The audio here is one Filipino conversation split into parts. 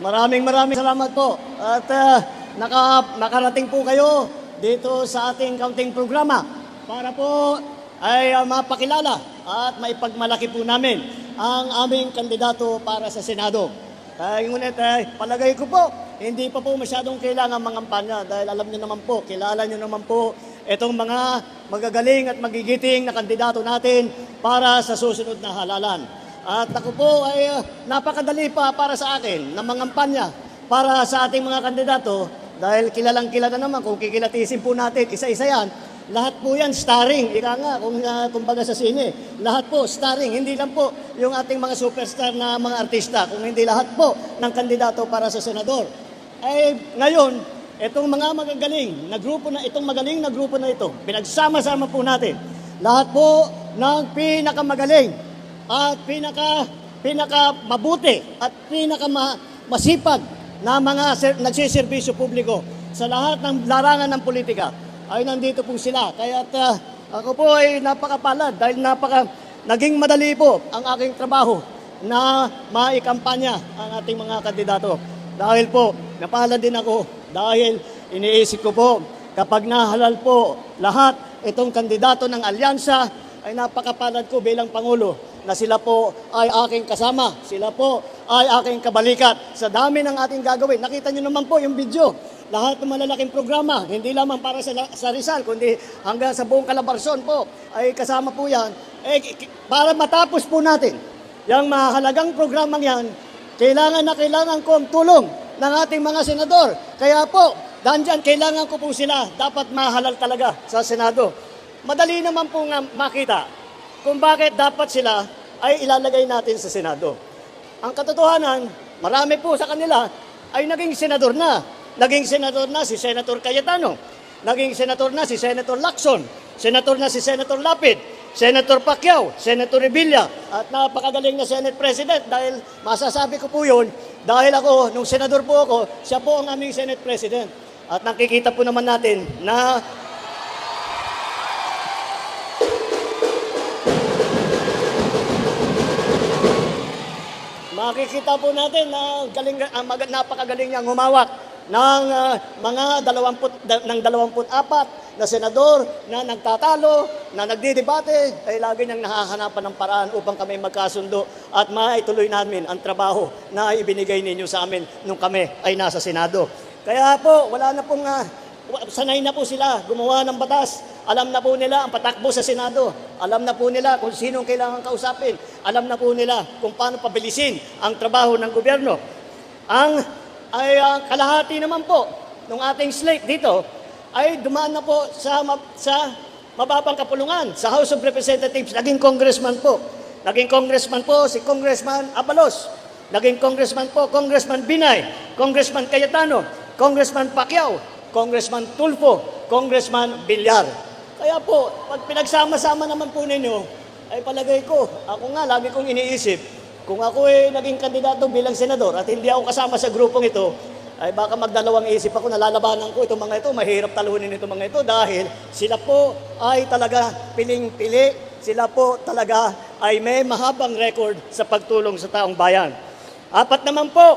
Maraming maraming salamat po. At ah, naka, nakarating po kayo dito sa ating counting programa para po ay ah, mapakilala at maipagmalaki po namin ang aming kandidato para sa Senado. Kaya ngunit ay palagay ko po, hindi pa po masyadong kailangan mangampanya dahil alam niyo naman po, kilala niyo naman po itong mga magagaling at magigiting na kandidato natin para sa susunod na halalan. At ako po ay uh, napakadali pa para sa akin na mangampanya para sa ating mga kandidato dahil kilalang kilala naman kung kikilatisin po natin isa-isa yan. Lahat po yan starring, ika nga kung uh, kumbaga sa sine. Lahat po starring, hindi lang po yung ating mga superstar na mga artista, kung hindi lahat po ng kandidato para sa senador. Ay ngayon, itong mga magagaling na grupo na itong magaling na grupo na ito, pinagsama-sama po natin. Lahat po ng pinakamagaling at pinaka pinaka mabuti at pinaka ma- masipag na mga ser- nagsiservisyo publiko sa lahat ng larangan ng politika ay nandito po sila. Kaya uh, ako po ay napakapalad dahil napaka naging madali po ang aking trabaho na maikampanya ang ating mga kandidato. Dahil po, napalad din ako dahil iniisip ko po kapag nahalal po lahat itong kandidato ng alyansa ay napakapalad ko bilang Pangulo na sila po ay aking kasama, sila po ay aking kabalikat. Sa dami ng ating gagawin, nakita nyo naman po yung video. Lahat ng malalaking programa, hindi lamang para sa, sa Rizal, kundi hanggang sa buong Calabarzon po, ay kasama po yan. Eh, para matapos po natin, yung mahalagang programang yan, kailangan na kailangan ko ang tulong ng ating mga senador. Kaya po, dyan kailangan ko po sila, dapat mahalal talaga sa Senado. Madali naman po nga makita kung bakit dapat sila ay ilalagay natin sa Senado. Ang katotohanan, marami po sa kanila ay naging senador na. Naging senador na si Senator Cayetano. Naging senador na si Senator Lacson. Senator na si Senator Lapid. Senator Pacquiao, Senator Revilla, at napakagaling na Senate President dahil masasabi ko po yun, dahil ako, nung senador po ako, siya po ang aming Senate President. At nakikita po naman natin na makikita po natin na galing, ah, mag- napakagaling niyang humawak ng ah, mga 20, da- ng 24 na senador na nagtatalo, na nagdidebate, ay lagi niyang nakahanapan ng paraan upang kami magkasundo at maituloy namin ang trabaho na ibinigay ninyo sa amin nung kami ay nasa Senado. Kaya po, wala na pong ah, sanay na po sila gumawa ng batas. Alam na po nila ang patakbo sa Senado. Alam na po nila kung sino ang kailangan kausapin. Alam na po nila kung paano pabilisin ang trabaho ng gobyerno. Ang ay ang kalahati naman po ng ating slate dito ay dumaan na po sa sa mababang kapulungan sa House of Representatives. Naging congressman po. Naging congressman po si Congressman Abalos. Naging congressman po Congressman Binay, Congressman Cayetano, Congressman Pacquiao, Congressman Tulfo, Congressman Villar. Kaya po, pag pinagsama-sama naman po ninyo, ay palagay ko, ako nga, lagi kong iniisip, kung ako ay naging kandidato bilang senador at hindi ako kasama sa grupong ito, ay baka magdalawang isip ako, nalalabanan ko itong mga ito, mahirap talunin itong mga ito dahil sila po ay talaga piling-pili, sila po talaga ay may mahabang record sa pagtulong sa taong bayan. Apat naman po,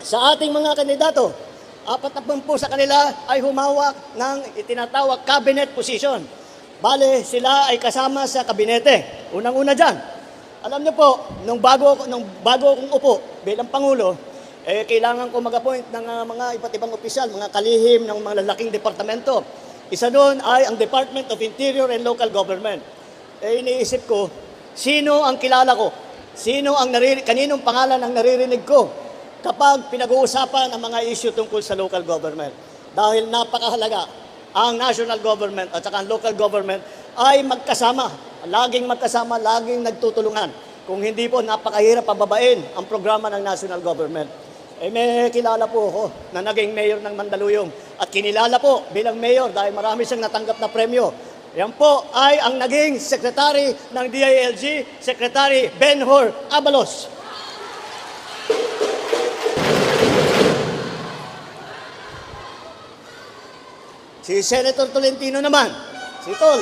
sa ating mga kandidato, apat na po sa kanila ay humawak ng itinatawag cabinet position. Bale, sila ay kasama sa kabinete. Unang-una dyan. Alam niyo po, nung bago, nung bago akong upo bilang Pangulo, eh, kailangan ko mag-appoint ng ah, mga iba't ibang opisyal, mga kalihim ng mga lalaking departamento. Isa doon ay ang Department of Interior and Local Government. Eh, iniisip ko, sino ang kilala ko? Sino ang naririnig, kaninong pangalan ang naririnig ko kapag pinag-uusapan ang mga issue tungkol sa local government? Dahil napakahalaga ang national government at saka ang local government ay magkasama. Laging magkasama, laging nagtutulungan. Kung hindi po, napakahirap pababain ang programa ng national government. Eh may kilala po ako na naging mayor ng Mandaluyong at kinilala po bilang mayor dahil marami siyang natanggap na premyo. Yan po ay ang naging secretary ng DILG, Secretary Benhur Abalos. Si Senator Tolentino naman, si Tol,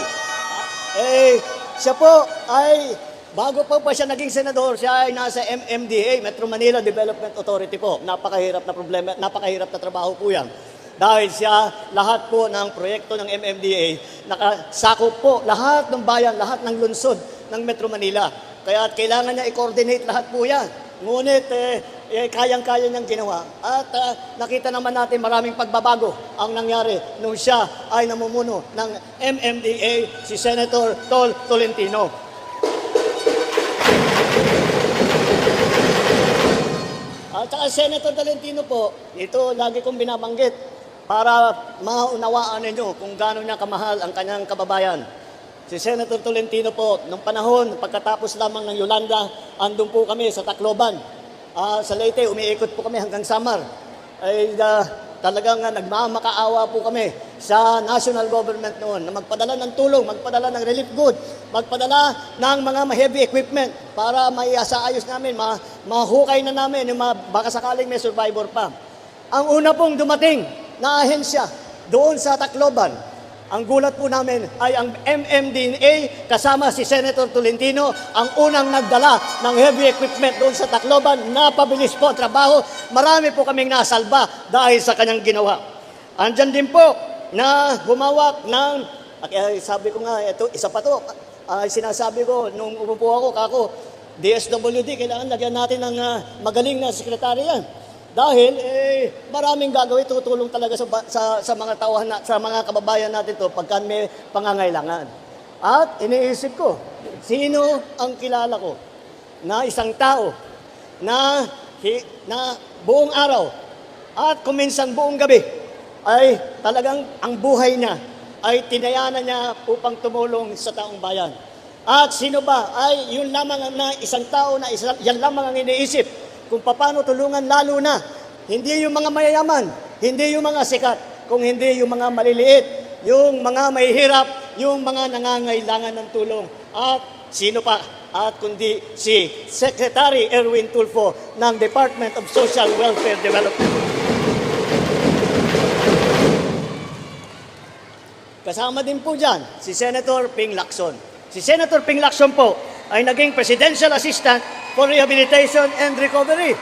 eh, siya po ay bago po pa siya naging senador, siya ay nasa MMDA, Metro Manila Development Authority po. Napakahirap na problema, napakahirap na trabaho po yan. Dahil siya, lahat po ng proyekto ng MMDA, nakasakop po lahat ng bayan, lahat ng lungsod ng Metro Manila. Kaya kailangan niya i-coordinate lahat po yan. Ngunit, eh, eh, kayang-kaya niyang ginawa. At ah, nakita naman natin maraming pagbabago ang nangyari nung siya ay namumuno ng MMDA, si Senator Tol Tolentino. At saka Senator Tolentino po, ito lagi kong binabanggit para maunawaan ninyo kung gaano niya kamahal ang kanyang kababayan. Si Senator Tolentino po, nung panahon, pagkatapos lamang ng Yolanda, andun po kami sa Tacloban. Ah, sa Leyte, umiikot po kami hanggang Samar. Ay ah, talagang uh, nagmamakaawa po kami sa national government noon na magpadala ng tulong, magpadala ng relief goods, magpadala ng mga heavy equipment para maiasaayos namin, ma mahukay na namin yung mga, baka sakaling may survivor pa. Ang una pong dumating na ahensya doon sa Tacloban, ang gulat po namin ay ang MMDA kasama si Senator Tolentino ang unang nagdala ng heavy equipment doon sa Tacloban. Napabilis po ang trabaho. Marami po kaming nasalba dahil sa kanyang ginawa. Andyan din po na humawak ng, sabi ko nga, ito, isa pa to, ay, sinasabi ko, nung umupo ako, kako, DSWD, kailangan lagyan natin ng ah, magaling na sekretary yan. Dahil eh, maraming gagawin, tutulong talaga sa, sa, sa mga tauhan na, sa mga kababayan natin to pagka may pangangailangan. At iniisip ko, sino ang kilala ko na isang tao na, na buong araw at kuminsan buong gabi ay talagang ang buhay niya ay tinayanan niya upang tumulong sa taong bayan. At sino ba ay yun lamang ang na isang tao na isa, yan lamang ang iniisip kung paano tulungan lalo na hindi yung mga mayayaman, hindi yung mga sikat, kung hindi yung mga maliliit, yung mga mahihirap, yung mga nangangailangan ng tulong. At sino pa? At kundi si Secretary Erwin Tulfo ng Department of Social Welfare Development. Kasama din po dyan si Senator Ping Lacson. Si Senator Ping Lacson po ay naging Presidential Assistant for Rehabilitation and Recovery.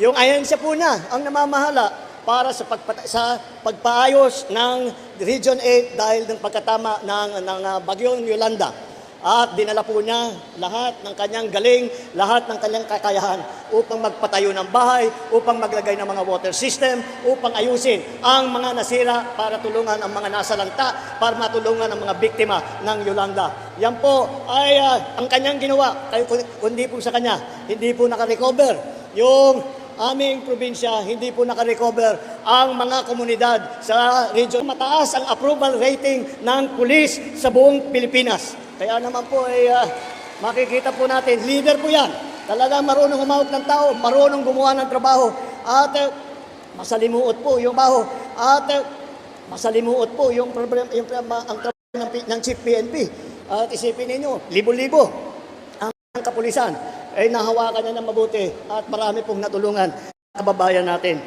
Yung ahensya po na ang namamahala para sa, pagpata- sa pagpaayos ng Region 8 dahil ng pagkatama ng, ng uh, bagyong Yolanda. At dinala po niya lahat ng kanyang galing, lahat ng kanyang kakayahan upang magpatayo ng bahay, upang maglagay ng mga water system, upang ayusin ang mga nasira para tulungan ang mga nasalanta, para matulungan ang mga biktima ng Yolanda. Yan po ay ah, ang kanyang ginawa, kundi po sa kanya, hindi po nakarecover yung aming probinsya, hindi po nakarecover ang mga komunidad sa region. Mataas ang approval rating ng pulis sa buong Pilipinas. Kaya naman po ay ah, makikita po natin, leader po yan. Talagang marunong humawak ng tao, marunong gumawa ng trabaho. At eh, masalimuot po yung baho. At eh, masalimuot po yung problem, yung, ah, ang trabaho ng, ng Chief PNP. At isipin ninyo, libo-libo ang kapulisan ay nahawakan niya ng mabuti at marami pong natulungan kababayan natin.